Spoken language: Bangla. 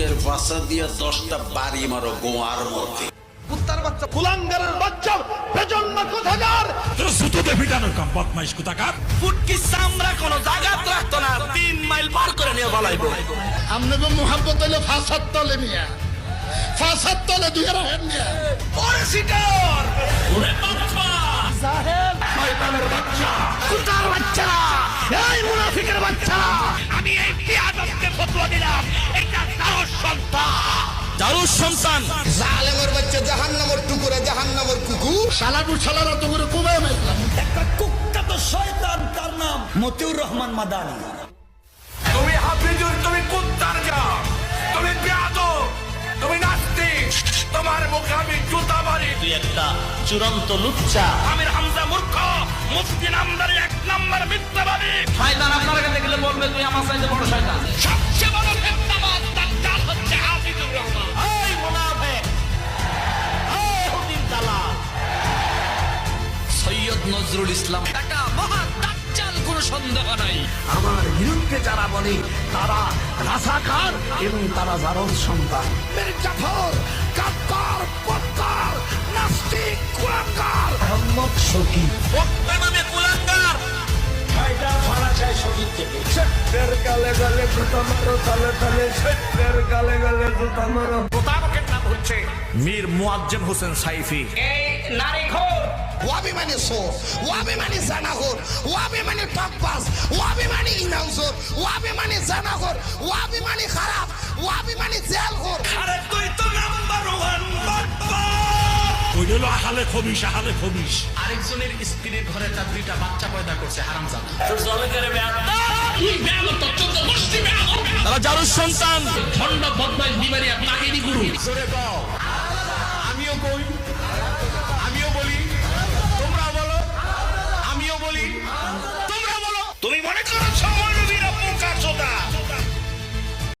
বুকের পাশা দিয়ে দশটা বাড়ি মারো গোয়ার মধ্যে। কুত্তার বাচ্চা কুলাঙ্গারের বাচ্চা প্রজন্ম কোথাকার? সুতোতে ফিটানোর কাম বদমাইশ কোথাকার? ফুটকি চামড়া কোনো জায়গাত রাখতো না তিন মাইল পার করে নিয়ে বলাইবো আপনাকে মোহাম্মত হইলে ফাঁসার তলে মিয়া। ফাঁসার তলে দুই রাখেন মিয়া। ওরে শিকার ওরে বাবা কুত্তার বাচ্চা এই মুনাফিকের বাচ্চা আমি এই বিয়াদবকে ফতোয়া দিলাম। সন্তান। জালেমের বাচ্চা জাহান্নামের টুকুরে জাহান্নামের কুকুর। শালাটু শালারা তো কুবে একটা কুখ্যাত শয়তান তার নাম মতিউর রহমান মাদানি। তুমি হাফিজুর তুমি কুত্তার যা তুমি বিয়াদব তুমি নাস্তিক। তোমার মুখে আমি জুতা মারি। তুই একটা চূড়ান্ত লুচ্চা। আমির হামজা মূর্খ মুফতি নামদারি এক নম্বর মিথ্যাবাদী। শয়তান আপনার কাছে গেলে বলবে তুই আমার সাইজে সৈয়দ নজরুল ইসলাম। একটা মহা দাজ্জাল কোনো সন্দেহ নাই। আমার বিরুদ্ধে যারা বলে তারা রাসাকার এবং তারা জারদ সন্তান। জাফর কাপ্তার পত্তার নাস্তিক কুলাঙ্গার। মোহাম্মদ শকি নামে কুলাঙ্গার। প্রতারকের নাম হচ্ছে মীর মুয়াজ্জেম হোসেন সাইফি। এই নারী ঘোর। ওয়াবি মানে সোর ওয়াবি মানে জানাগর ওয়াবি মানে টকবাস ওয়াবি মানে ইনামসোর ওয়াবি মানে জানাগর মানে খারাপ ওয়াবি মানে জেলখোর আরে তুই তো নাম্বার ওয়ান আহালে খবিস আহালে খবিস আরেকজনের স্ত্রীর ঘরে তার দুইটা বাচ্চা পয়দা করছে হারাম জানা তারা জারুর সন্তান। খন্ড বদমাইশ বিমারিয়া তাহিনী গুরু। আমিও কই আমিও বলি আমিও বলি